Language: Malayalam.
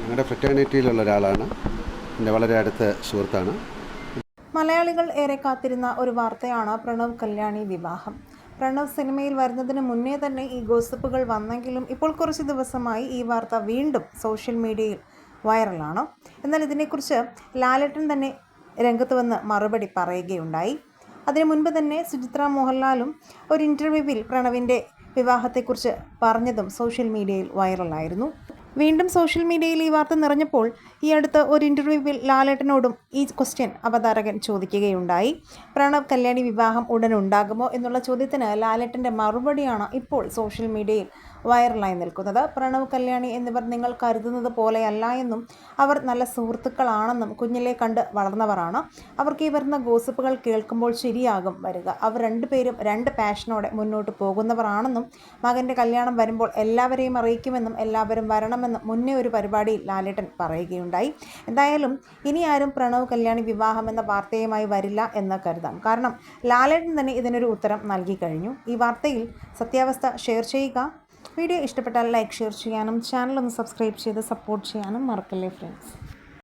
ഞങ്ങളുടെ ഫ്രറ്റേണിറ്റിയിലുള്ള ഒരാളാണ്. എന്റെ വളരെ അടുത്ത സുഹൃത്താണ്. മലയാളികൾ ഏറെ കാത്തിരുന്ന ഒരു വാർത്തയാണ് പ്രണവ് കല്യാണി വിവാഹം. പ്രണവ് സിനിമയിൽ വരുന്നതിന് മുന്നേ തന്നെ ഈ ഗോസിപ്പുകൾ വന്നെങ്കിലും ഇപ്പോൾ കുറച്ച് ദിവസമായി ഈ വാർത്ത വീണ്ടും സോഷ്യൽ മീഡിയയിൽ വൈറലാണ്. എന്നാൽ ഇതിനെക്കുറിച്ച് ലാലേട്ടൻ തന്നെ രംഗത്ത് വന്ന് മറുപടി പറയുകയുണ്ടായി. അതിനു മുൻപ് തന്നെ സുചിത്ര മോഹൻലാലും ഒരു ഇന്റർവ്യൂവിൽ പ്രണവിന്റെ വിവാഹത്തെക്കുറിച്ച് പറഞ്ഞതും സോഷ്യൽ മീഡിയയിൽ വൈറലായിരുന്നു. വീണ്ടും സോഷ്യൽ മീഡിയയിൽ ഈ വാർത്ത നിറഞ്ഞപ്പോൾ ഈ അടുത്ത് ഒരു ഇന്റർവ്യൂവിൽ ലാലേട്ടനോടും ഈ ക്വസ്റ്റ്യൻ അവതാരകൻ ചോദിക്കുകയുണ്ടായി. പ്രണവ് കല്യാണി വിവാഹം ഉടൻ ഉണ്ടാകുമോ എന്നുള്ള ചോദ്യത്തിന് ലാലേട്ടന്റെ മറുപടിയാണ് ഇപ്പോൾ സോഷ്യൽ മീഡിയയിൽ വൈറലായി നിൽക്കുന്നത്. പ്രണവ് കല്യാണി എന്നിവർ നിങ്ങൾ കരുതുന്നത് പോലെയല്ല എന്നും അവർ നല്ല സുഹൃത്തുക്കളാണെന്നും കുഞ്ഞിലെ കണ്ട് വളർന്നവരാണ്. അവർക്ക് ഈ വരുന്ന ഗോസിപ്പുകൾ കേൾക്കുമ്പോൾ ശരിയാകും വരിക. അവർ രണ്ടുപേരും രണ്ട് പാഷനോടെ മുന്നോട്ട് പോകുന്നവരാണെന്നും മകന്റെ കല്യാണം വരുമ്പോൾ എല്ലാവരെയും അറിയിക്കുമെന്നും എല്ലാവരും വരണമെന്നും മുന്നേ ഒരു പരിപാടിയിൽ ലാലേട്ടൻ പറയുകയുണ്ടായി. എന്തായാലും ഇനി ആരും പ്രണവ് കല്യാണി വിവാഹം എന്ന വാർത്തയുമായി വരില്ല എന്ന് കരുതാം. കാരണം ലാലേട്ടൻ തന്നെ ഇതിനൊരു ഉത്തരം നൽകി കഴിഞ്ഞു. ഈ വാർത്തയിൽ സത്യാവസ്ഥ ഷെയർ ചെയ്യുക. വീഡിയോ ഇഷ്ടപ്പെട്ടാൽ ലൈക്ക് ഷെയർ ചെയ്യാനും ചാനൽ ഒന്ന് സബ്സ്ക്രൈബ് ചെയ്ത് സപ്പോർട്ട് ചെയ്യാനും മറക്കല്ലേ ഫ്രണ്ട്സ്